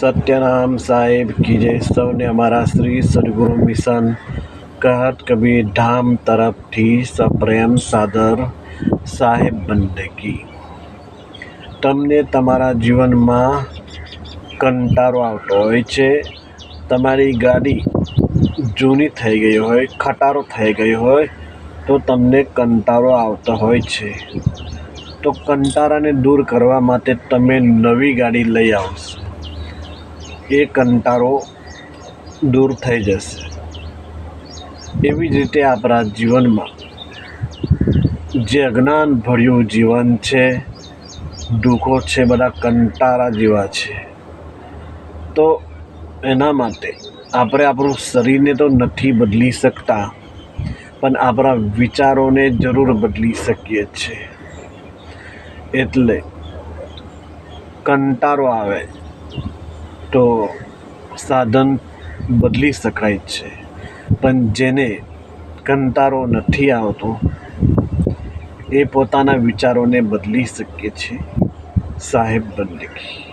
સત્યનામ સાહેબ કી જય. સૌને અમારા શ્રી સદગુરુ મિશન કહત કબીર ધામ તરફથી સપ્રેમ સાદર સાહેબ બંદગી. તમને તમારા જીવનમાં કંટાળો આવતો હોય છે. તમારી ગાડી જૂની થઈ ગઈ હોય, ખટારો થઈ ગઈ હોય, તો તમને કંટાળો આવતો હોય છે. તો કંટારાને દૂર કરવા માટે તમે નવી ગાડી લઈ આવશો. એ કંટાળો દૂર થઈ જશે. એવી જ રીતે આપણા જીવનમાં જે અજ્ઞાન ભર્યું જીવન છે, દુઃખો છે, બધા કંટાળા જેવા છે. તો એના માટે આપણે આપણું શરીરને તો નથી બદલી શકતા, પણ આપણા વિચારોને જરૂર બદલી શકીએ છીએ. એટલે કંટાળો આવે. તો સાધન બદલી શકાય છે. પણ જેને કંટાળો નથી આવતો, એ પોતાના વિચારોને બદલી શકે છે. સાહેબ બંદગી